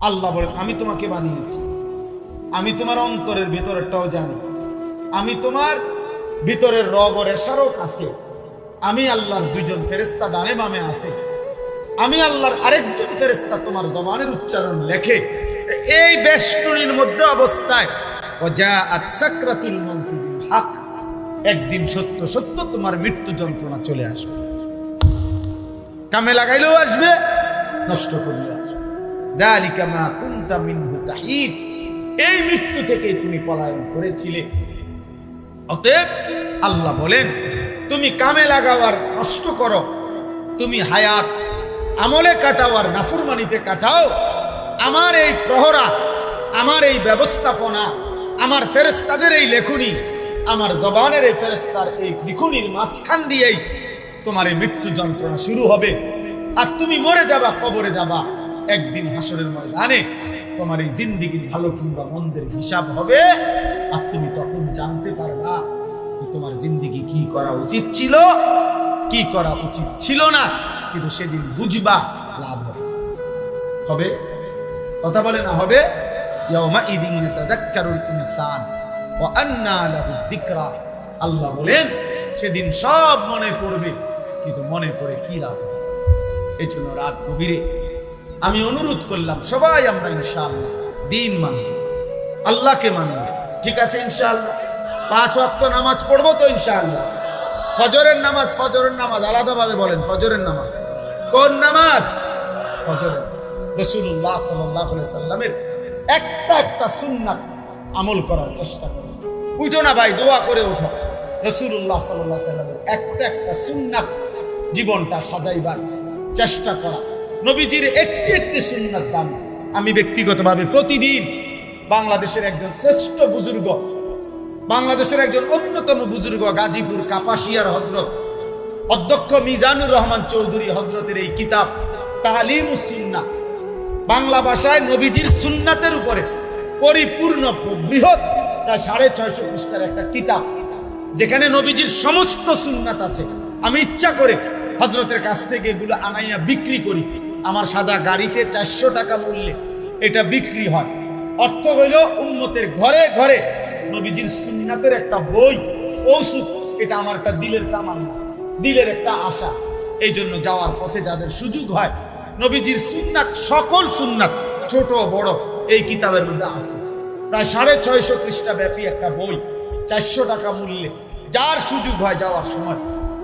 আল্লাহ বলেন, আমি তোমাকে বানিয়েছি। আমি তোমার অন্তরের ভিতরেরটাও জানি। আমি তোমার ভিতরের রগ রেশারও আছে। আমি আল্লাহর দুইজন ফেরেস্তা ডানে বামে আছে। আমি আল্লাহর আরেকজন ফেরেস্তা তোমার জবানের উচ্চারণ লেখে। এই বেষ্টনীর মধ্যে অবস্থায় হক। একদিন সত্য সত্য তোমার মৃত্যু যন্ত্রণা চলে আসবে। কামে লাগাইলেও আসবে, নষ্ট আসবে দালিকা মা কুনতা মিনহু তাহিদ। এই মৃত্যু থেকে তুমি পলায়ন করেছিলে। অতএব আল্লাহ বলেন, তুমি কামে লাগাও আর নষ্ট করো। তুমি হায়াত আমলে কাটাও আর নাফরমানিতে কাটাও। আমার এই প্রহরা, আমার এই ব্যবস্থাপনা, আমার ফেরেস্তাদের এই লেখুনি, আমার জবানের এই ফেরেস্তার এই লিখুনির মাঝখান দিয়েই তোমার এই মৃত্যু যন্ত্রণা শুরু হবে। আর তুমি মরে যাবা, কবরে যাবা। একদিন হাসরের ময়দানে তোমার এই জিন্দিগির ভালো কিংবা মন্দের হিসাব হবে, আর তুমি তখন জানতে পারবা তোমার জিন্দিগি কি করা উচিত ছিল, কি করা উচিত ছিল না, কিন্তু সেদিন বুঝবা লাভ হবে। হবে? কথা বলে না, হবে? আল্লাহ বলেন, সেদিন সব মনে পড়বে, কিন্তু মনে পড়ে কি লাভ এই জন্য রাত গভীরে আমি অনুরোধ করলাম, সবাই আমরা ইনশাআল্লাহ দিন মানি, আল্লাহকে মানি। ঠিক আছে ইনশাআল্লাহ? পাঁচ ওয়াক্ত নামাজ পড়ব তো ইনশাআল্লাহ? ফজরের নামাজ ফজরের নামাজ, আলাদাভাবে বলেন, ফজরের নামাজ। কোন নামাজ? ফজরের রসুল্লাহ সাল্লাহ সাল্লামের একটা একটা সুন্নাত আমল করার চেষ্টা করো। উঠো না ভাই, দোয়া করে ওঠো রসুল্লাহ সাল্লাহ সাল্লামের একটা একটা সুন্নাত জীবনটা সাজাইবার চেষ্টা করা। নবীজির একটি একটি সুন্নাত দাম আমি ব্যক্তিগতভাবে প্রতিদিন বাংলাদেশের একজন শ্রেষ্ঠ বুজুর্গ, বাংলাদেশের একজন অন্যতম বুজুর্গ গাজীপুর কাপাসিয়ার হজরত অধ্যক্ষ মিজানুর রহমান চৌধুরী হজরতের এই কিতাব, তালিম সুন্না বাংলা ভাষায় নবীজির সুন্নাতের উপরে পরিপূর্ণ বৃহৎ প্রায় সাড়ে ছয়শো পৃষ্ঠার একটা কিতাব, যেখানে নবীজির সমস্ত সুন্নাত আছে। আমি ইচ্ছা করে হজরতের কাছ থেকে এগুলো আনাইয়া বিক্রি করি। আমার সাদা গাড়িতে চারশো টাকা মূল্যে এটা বিক্রি হয়। অর্থ হইল উন্নতের ঘরে ঘরে নবীজির সুন্নাতের একটা বই ঔষধ এটা আমার একটা দিলের কামান্না দিলের একটা আশা। এই জন্য যাওয়ার পথে যাদের সুযোগ হয়, নবীজির সুন্নাত সকল সুন্নাত, ছোট, বড়, এই কিতাবের মধ্যে আছে। প্রায় সাড়ে ছয়শো পৃষ্ঠা ব্যাপী একটা বই, চারশো টাকা মূল্যে। যার সুযোগ হয় যাওয়ার সময়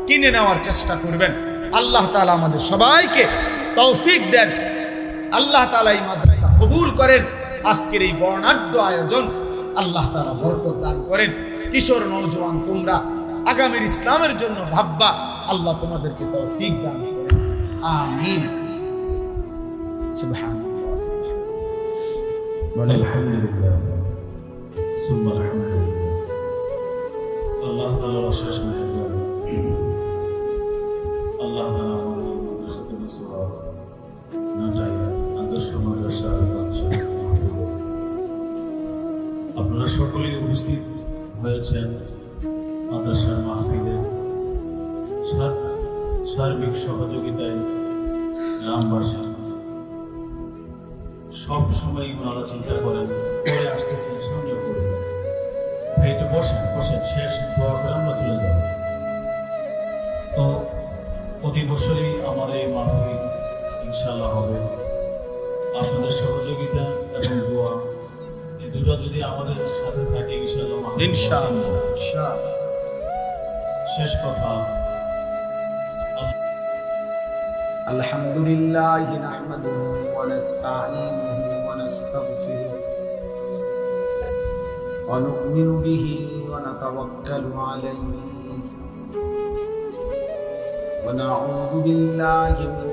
কিনে নেওয়ার চেষ্টা করবেন। আল্লাহ তালা আমাদের সবাইকে তৌফিক দেন। আল্লাহ তালা এই মাদ্রাসা কবুল করেন। আজকের এই বর্ণাঢ্য আয়োজন আল্লাহ তালা বরকত দান করেন। কিশোর নৌজওয়ান তোমরা আগামীর ইসলামের জন্য ভাববা, আল্লাহ তোমাদেরকে তৌফিক দান করেন। আমিন। আল্লাহ আল্লাহ আপনারা সকলেই উপস্থিত হয়েছেন মাদ্রাসার মাহফিলে। সার্বিক সহযোগিতায় গ্রামবাসী সব সময় ওনারা চিন্তা করেন, পরে আসতেছেন সামনে করে ভাই একটু বসেন বসেন, শেষ দোয়া আমরা চলে যাব। তো প্রতি বছরই আমার এই মাহফিল ইনশাল্লাহ হবে আপনাদের সহযোগিতা এবং দোয়া এই দুটো যদি আমাদের সাথে থাকে ইনশাল্লাহ মাহফিল ইনশাআল্লাহ ইনশাআল্লাহ শেষ কথা الحمد لله نحمده ونستعينه ونستغفره ونؤمن به ونتوكل عليه ونعوذ بالله من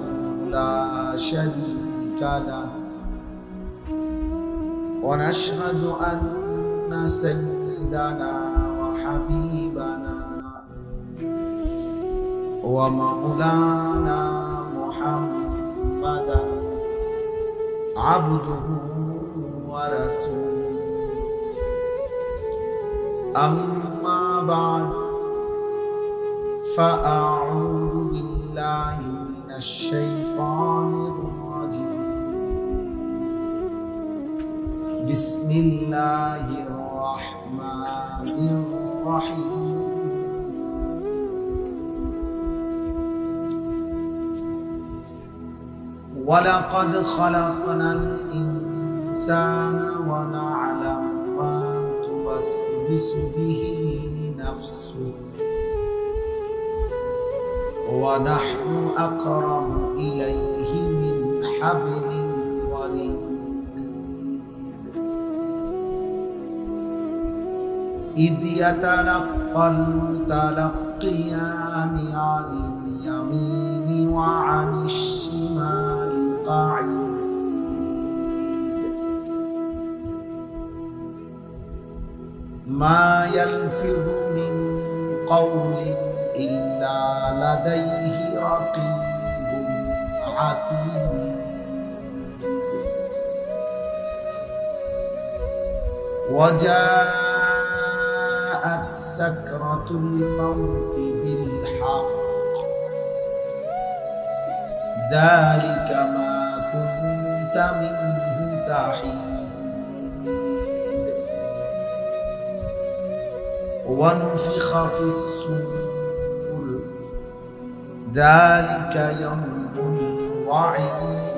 لا شريك له ونشهد أن سيدنا وحبيبنا ومولانا محمدا عبده ورسوله أما بعد فأعوذ بالله من الشيطان الرجيم. بسم الله الرحمن الرحيم. ولقد خلقنا الإنسان ونعلم ما توسوس به نفسه ونحن أقرب إليه من حبل الوريد إذ يتلقى المتلقيان عن اليمين وعن الشمال قعيد. ما يلفظ من قول لديه رقيب عتيد. وجاءت سكرة الموت بالحق. ذلك ما كنت منه تحيد. ونفخ في الصور ذلك يوم الوعيد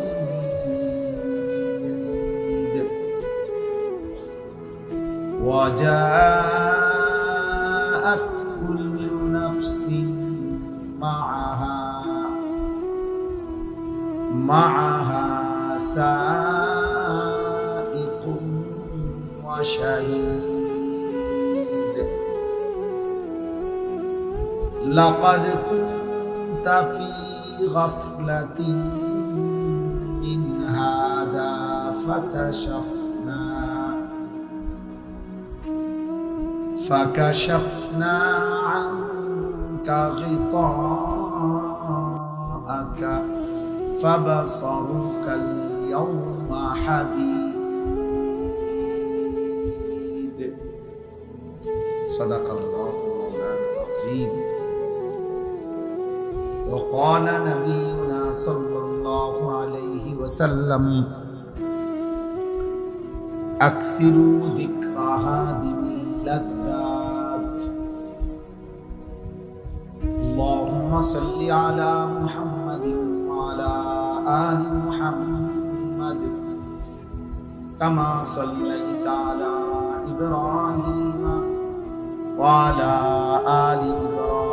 وجاءت كل نفس معها معها سائق وشهيد. لقد كنت في غفلة من هذا فكشفنا. فكشفنا عنك غطاءك فبصرك اليوم حديد. صدق الله مولانا العظيم. وقال نبينا صلى الله عليه وسلم أكثروا ذكر هذه اللذات. اللهم صل على محمد وعلى آل محمد كما صليت على إبراهيم وعلى آل إبراهيم.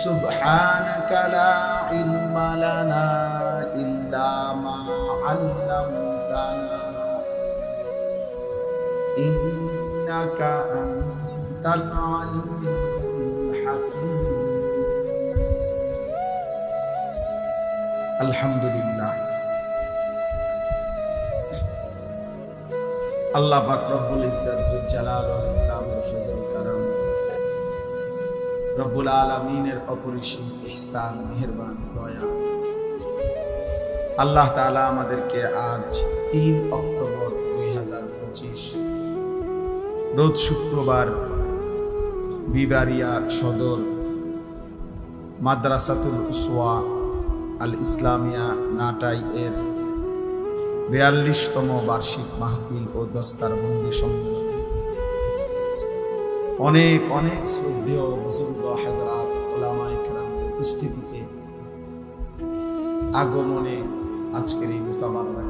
سبحانك لا علم لنا إلا ما علمتنا إنك أنت العليم الحكيم الحمد لله আল্লাহ পাক রব্বুল ইজ্জত জুল জালাল রব্বুল আলামিনের অপরিসীম ইহসান, মেহেরবানি, দয়া। আল্লাহ তালা আমাদেরকে আজ তিন অক্টোবর দুই হাজার পঁচিশ, রোজ শুক্রবার বিবারিয়া সদর মাদ্রাসাতুল উসওয়া আল ইসলামিয়া নাটাই এর বিয়াল্লিশতম বার্ষিক মাহফিল ও দস্তার বন্দি সম্মেলন অনেক অনেক শ্রদ্ধেয় বুজুর্গ হাজরাত ওলামা ইকরামের উপস্থিতিতে আগমনে আজকের এই মোকাবালার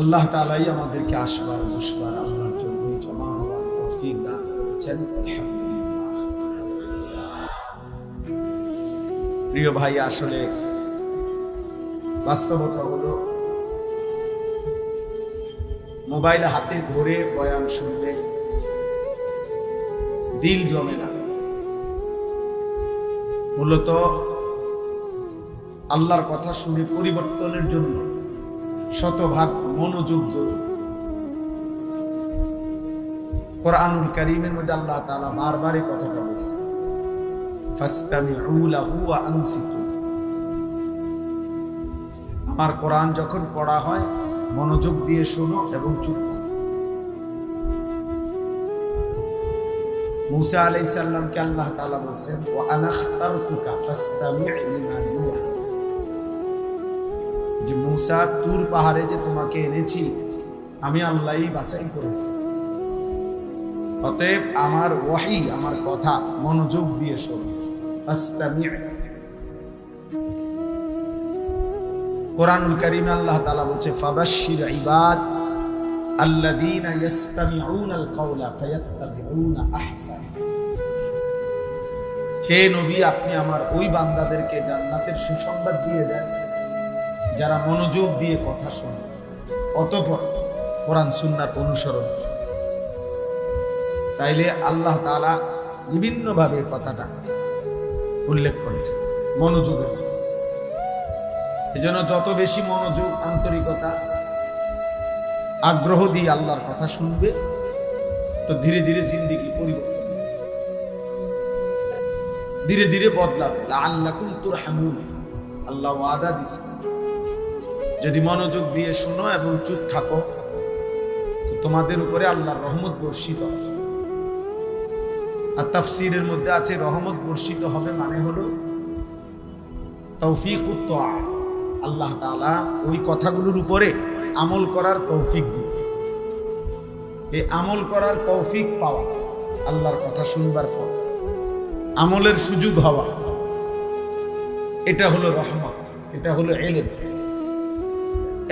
আল্লাহ তালাই আমাদেরকে আসবার, বসবার আপনার জন্য জমা হওয়ার তৌফিক দান করেছেন। প্রিয় ভাই, আসলে বাস্তবতা হলো মোবাইল হাতে ধরে বয়ান শুনলে দিল জমে না। মূলত আল্লাহর কথা শুনে পরিবর্তনের জন্য শতভাগ মনোযোগ জরুরি কোরআনুল করিমের মধ্যে আল্লাহ তাআলা বারবার এই কথাটা বলছে। আমার কোরআন যখন পড়া হয় মনোযোগ দিয়ে শোনো এবং চুপ থাকো মুসা আলাইহিস সালামকে আল্লাহ তাআলা বলছেন ও আনা আখতারতুকা ফাস্তামি' যে মুসা, তুর পাহাড়ে যে তোমাকে এনেছি, আমি আল্লাহই বাছাই করেছি। অতএব আমার ওয়াহি, আমার কথা মনোযোগ দিয়ে শোনো। ফাস্তামি' কোরআনুল কারীমে আল্লাহ তাআলা বলছে, ফাবাশশির ইবাদ আল্লাযীনা ইস্তামিউনাল কাওলা ফায়াত্তাবিউনা আহসানা। হে নবী, আপনি আমার ওই বান্দাদেরকে জান্নাতের সুসংবাদ দিয়ে দেন, যারা মনোযোগ দিয়ে কথা শোনে। অতঃপর কোরআন সুন্নাত অনুসরণ তাইলে আল্লাহ তাআলা বিভিন্নভাবে কথাটা উল্লেখ করেছে মনোযোগের। এজন্য যত বেশি মনোযোগ, আন্তরিকতা, আগ্রহ দিয়ে আল্লাহর কথা শুনবে, তো ধীরে ধীরে জিন্দিগি পরিবর্তন ধীরে ধীরে বদলাবে। আল্লাহ তুর হামুন আল্লাহ ওয়াদা দিছে। যদি মনোযোগ দিয়ে শোনো এবং চুপ থাকো, তো তোমাদের উপরে আল্লাহর রহমত বর্ষিত আর তাফসিরের মধ্যে আছে, রহমত বর্ষিত হবে মানে হলো তৌফিক আল্লাহ তাআলা ওই কথাগুলোর উপরে আমল করার তৌফিক দিবে এই আমল করার তৌফিক পাওয়া, আল্লাহর কথা শুনবার পর। আমলের সুযোগ হওয়া, এটা হলো রহমত, এটা হলো এলেম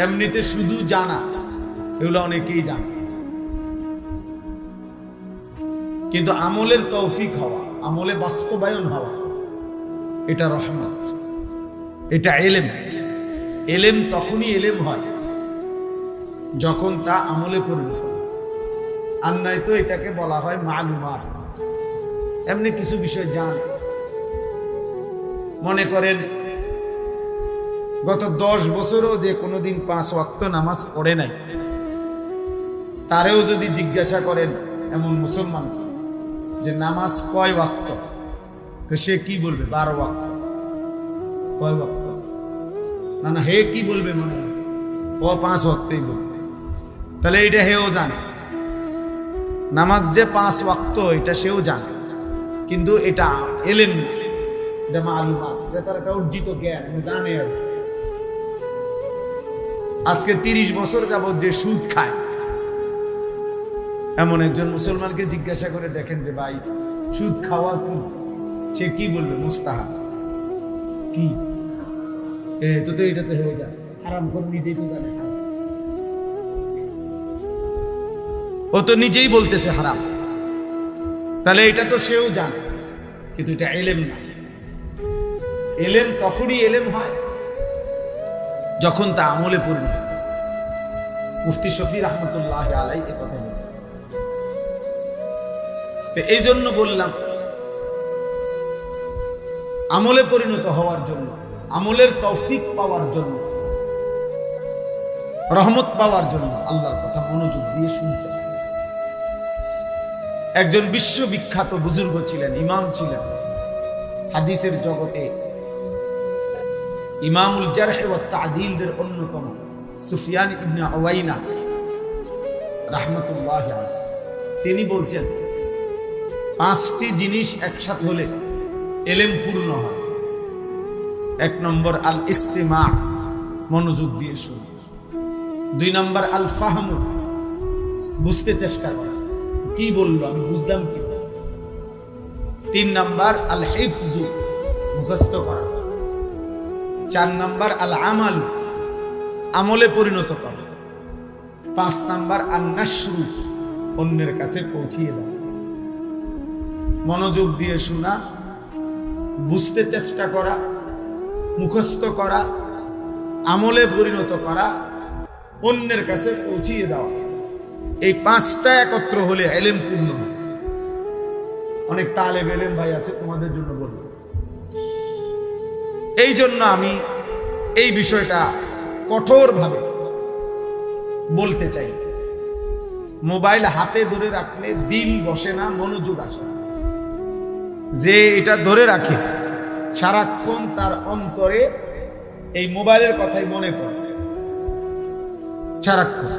এমনিতে শুধু জানা, এগুলো অনেকেই জানে। কিন্তু আমলের তৌফিক হওয়া, আমলে বাস্তবায়ন হওয়া, এটা রহমত, এটা এলেম এলেম তখনই এলেম হয়, যখন তা আমলে পরিণত। আর নাই তো এটাকে বলা হয় মালুমাত। এমনি কিছু বিষয় জান। মনে করেন, গত দশ বছরও যে কোনোদিন পাঁচ ওয়াক্ত নামাজ পড়ে নাই, তারেও যদি জিজ্ঞাসা করেন এমন মুসলমান, যে নামাজ কয় ওয়াক্ত? তো সে কি বলবে? বারো ওয়াক্ত। কয় ওয়াক্ত? না না, হে কি বলবে মনে ও পাঁচ ওয়াক্তই বলবে তাহলে এইটা হেও জানে। নামাজ যে পাঁচ ওয়াক্ত, এটা সেও জানে। কিন্তু এটা এলেন। এটা মালুমাত এটা তার একটা অর্জিত জ্ঞান জানে আর আজকে তিরিশ বছর যাবত যে সুদ খায়। এমন একজন মুসলমানকে জিজ্ঞাসা করে দেখেন যে, ভাই, সুদ খাওয়া কি? সে কি বলবে? মুস্তাহা কি? তো তো এটা তো হয়ে যায় আরাম করে নিজেই তো জানে ও তো নিজেই বলতেছে হারাম। তাহলে এটা তো সেও জানে কিন্তু এটা এলেম না। এলেম তখনই এলেম হয় যখন তা আমলে পরিণত হয়। মুফতি শফি রহমতুল্লাহ আলাই এ কথা বলছে। তো এই জন্য বললাম আমলে পরিণত হওয়ার জন্য আমলের তৌফিক পাওয়ার জন্য, রহমত পাওয়ার জন্য আল্লাহর কথা মনোযোগ দিয়ে শুনতে। একজন বিশ্ববিখ্যাত বুজুর্গ ছিলেন, ইমাম ছিলেন হাদিসের জগতে ইমামুল জারহ ওয়া তাদিলদের অন্যতম সুফিয়ান ইবনে আওয়াইনা রাহমাতুল্লাহ। তিনি বলছেন, পাঁচটি জিনিস একসাথে হলে এলেম পূর্ণ হয় এক নম্বর আল ইস্তেমা, মনোযোগ দিয়ে শুনে। দুই নম্বর আল ফাহম, বুঝতে চেষ্টা করা। কি বলল, আমি বুঝলাম কি তিন নম্বর আল হেফজু মুখস্থ করা। চার নাম্বার আল আমাল, আমলে পরিণত করা। পাঁচ নাম্বার আন্নাশ্রু অন্যের কাছে পৌঁছিয়ে দেওয়া মনোযোগ দিয়ে শোনা, বুঝতে চেষ্টা করা। মুখস্থ করা, আমলে পরিণত করা, অন্যের কাছে পৌঁছিয়ে দেওয়া। এই পাঁচটা একত্র হলে এলেম পূর্ণ অনেক তালেব এলেম ভাই আছে, তোমাদের জন্য বলব। এই জন্য আমি এই বিষয়টা কঠোরভাবে বলতে চাই। মোবাইল হাতে ধরে রাখলে দিল বসে না, মনোযোগ আসে যে এটা ধরে রাখে সারাক্ষণ তার অন্তরে এই মোবাইলের কথাই মনে পড়ে। সারাক্ষণ।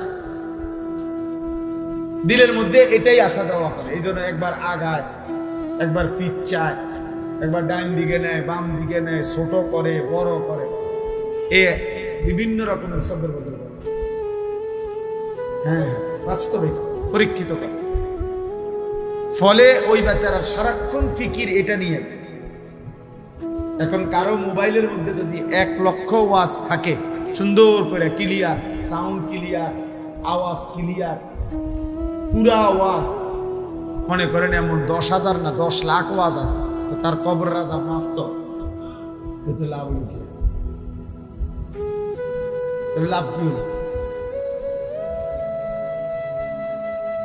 দিলের মধ্যে এটাই আসা দেওয়া করে এই জন্য একবার আগায়, একবার ফিট চায়, একবার ডাইন দিকে নেয়, বাম দিকে নেয়, ছোট করে, বড় করে। এ বিভিন্ন রকমের শব্দের বদল হ্যাঁ বাস্তবে পরীক্ষিত করে। ফলে ওই বেচারার সারাক্ষণ ফিকির এটা নিয়ে। এখন কারও মোবাইলের মধ্যে যদি এক লক্ষ ওয়াজ থাকে, সুন্দর করে ক্লিয়ার সাউন্ড ক্লিয়ার আওয়াজ ক্লিয়ার পুরা ওয়াজ, মনে করেন এমন দশ হাজার না দশ লাখ ওয়াজ আছে তার কবর রাজা মাফ তো লাভ লাভ কি হলো?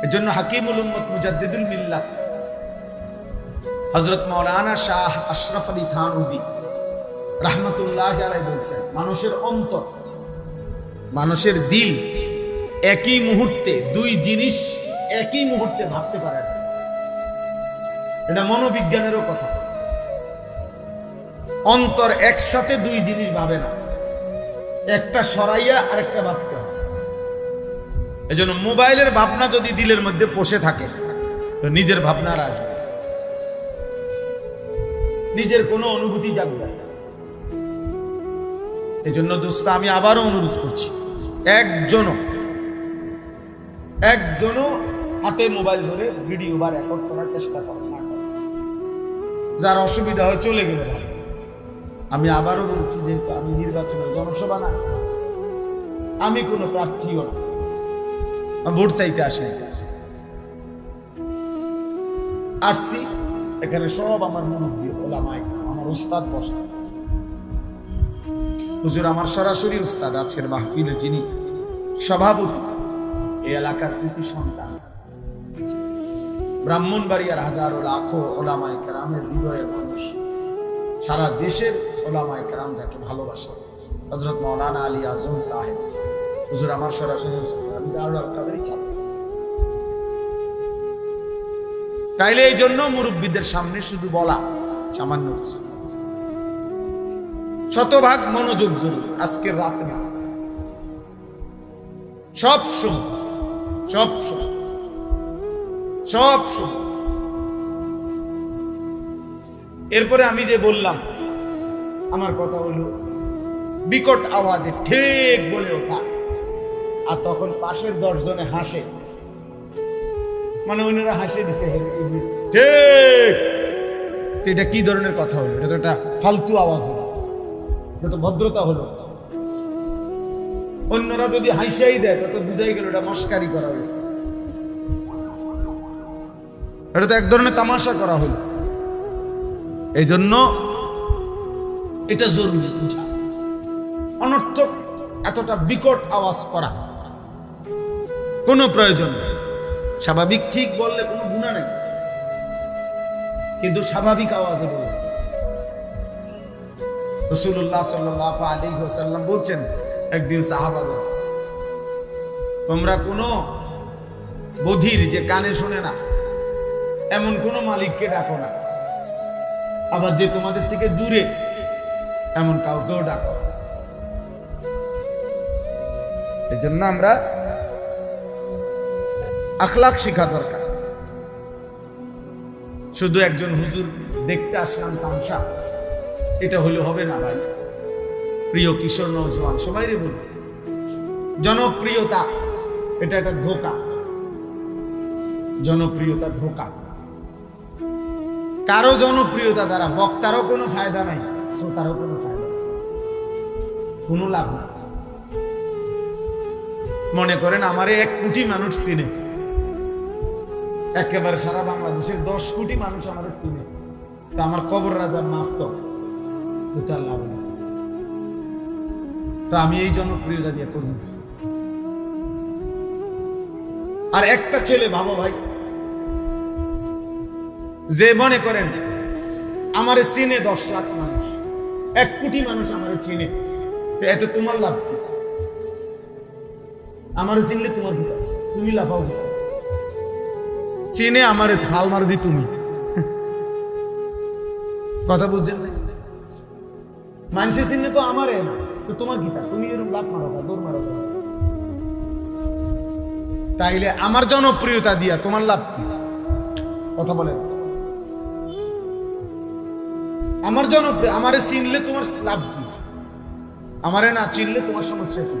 এর জন্য হাকিমুল উম্মত মুজাদ্দিদুল মিল্লাত হজরত মৌলানা শাহ আশরাফ আলী থানবী রাহমাতুল্লাহ বলছেন, মানুষের অন্তর, মানুষের দিল একই মুহূর্তে দুই জিনিস একই মুহূর্তে ভাবতে পারে না। এটা মনোবিজ্ঞানেরও কথা। অন্তর একসাথে দুই জিনিস ভাবে না। একটা সরাইয়া আর একটা ভাবতে হয়। এজন্য মোবাইলের ভাবনা যদি দিলের মধ্যে বসে থাকে, তো নিজের ভাবনা আসবে। নিজের কোনো অনুভূতি জাগবে না। এই জন্য দোস্ত, আমি আবারও অনুরোধ করছি, একজনও একজনও হাতে মোবাইল ধরে ভিডিও বা রেকর্ড করার চেষ্টা করে, না যার অসুবিধা হয় চলে গেলে আমি আবারও বলছি যেহেতু আমি নির্বাচনের জনসভা না, আমি কোনো প্রার্থীও না। ভোট চাইতে আসি আসছি, এখানে সব আমার মুরব্বী আমার উস্তাদ হুজুর, আমার সরাসরি উস্তাদ আজকের যিনি সভাপতি। এই এলাকার সন্তান। ব্রাহ্মণবাড়িয়ার হাজারো লাখো কেরামের হৃদয়ের মানুষ। সারা দেশের ওলামাই কেরাম যাকে ভালোবাসে। হজরত মৌলানা আলী আজম সাহেব। হুজুর, আমার সরাসরি ছাত্র। তাইলে এই জন্য মুরব্বীদের সামনে শুধু বলা। সামান্য কিছু। শতভাগ মনোযোগ জরুরি আজকের রাতে সব সময় সব সময় সব সময়। এরপরে আমি যে বললাম, আমার কথা হলো, বিকট আওয়াজে ঠিক বলে ওঠা। আর তখন পাশের দশজনে হাসে। মানে অন্যরা হাসে দিছে ঠিক! তো এটা কি ধরনের কথা হলো? এটা তো একটা ফালতু আওয়াজ হলো। এটা তো ভদ্রতা হলো। অন্যরা যদি হাসিয়াই দেয় তত বুঝাই গেল এটা মস্কারি করা হলো। এটা তো এক ধরনের তামাশা করা হলো। এই জন্য এটা জরুরি। অনর্থক এতটা বিকট আওয়াজ করা। কোনো প্রয়োজন নেই। স্বাভাবিক ঠিক বললে কোনো গুণা নেই। কিন্তু স্বাভাবিক আওয়াজে বলবে রসুল্লাহ সাল্লাহ আলী সাল্লাম বলছেন, একদিন সাহাবাজা তোমরা কোনো বধির যে কানে শুনে না, এমন কোনো মালিককে ডাকো না। আবার যে তোমাদের থেকে দূরে, এমন কাউকেও ডাকো না। এই জন্য আমরা আখলাক শেখা দরকার। শুধু একজন হুজুর দেখতে আসলাম তামসা। এটা হলে হবে না ভাই। প্রিয় কিশোর নৌজওয়ান সবাই রে বলবে জনপ্রিয়তা, এটা একটা ধোকা। জনপ্রিয়তা ধোকা। কারও জনপ্রিয়তা দ্বারা বক্তারও কোনো ফায়দা নাই, শ্রোতারও কোনো ফায়দা। কোনো লাভ মনে করেন আমার এক কোটি মানুষ চিনে। একেবারে সারা বাংলাদেশের দশ কোটি মানুষ আমাদের চিনে। তা আমার কবর রাজা, মাফ তো তার লাভ নেই। তা আমি এই জনপ্রিয়তা দিয়ে করি আর একটা ছেলে ভাবো ভাই, যে মনে করেন, আমার চিনে দশ লাখ মানুষ। এক কোটি মানুষ আমার চিনে। তো এতে তোমার লাভ আমার চিনলে তোমার? তুমি লাফাও? চিনে আমার ফাল মার দি তুমি। কথা বুঝছেন? মানুষের চিনলে তো আমারে না, তো তোমার গীতা তুমি এরকম লাভ মারো দৌড় মারো তাইলে আমার জনপ্রিয়তা দিয়া তোমার লাভ কি? কথা বলেন। আমার জনপ্রিয়, আমারে চিনলে তোমার লাভ কি? আমারে না চিনলে তোমার সমস্যা কি?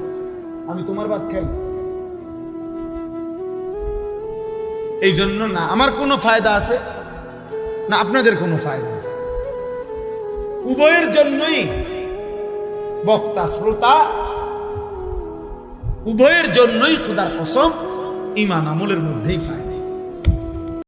আমি তোমার বাদ খাই। এই জন্য না, আমার কোনো ফায়দা আছে? না, আপনাদের কোনো ফায়দা আছে? উভয়ের জন্যই বক্তা, শ্রোতা, উভয়ের জন্যই খুদার কসম ইমান আমলের মধ্যেই ফায়দা।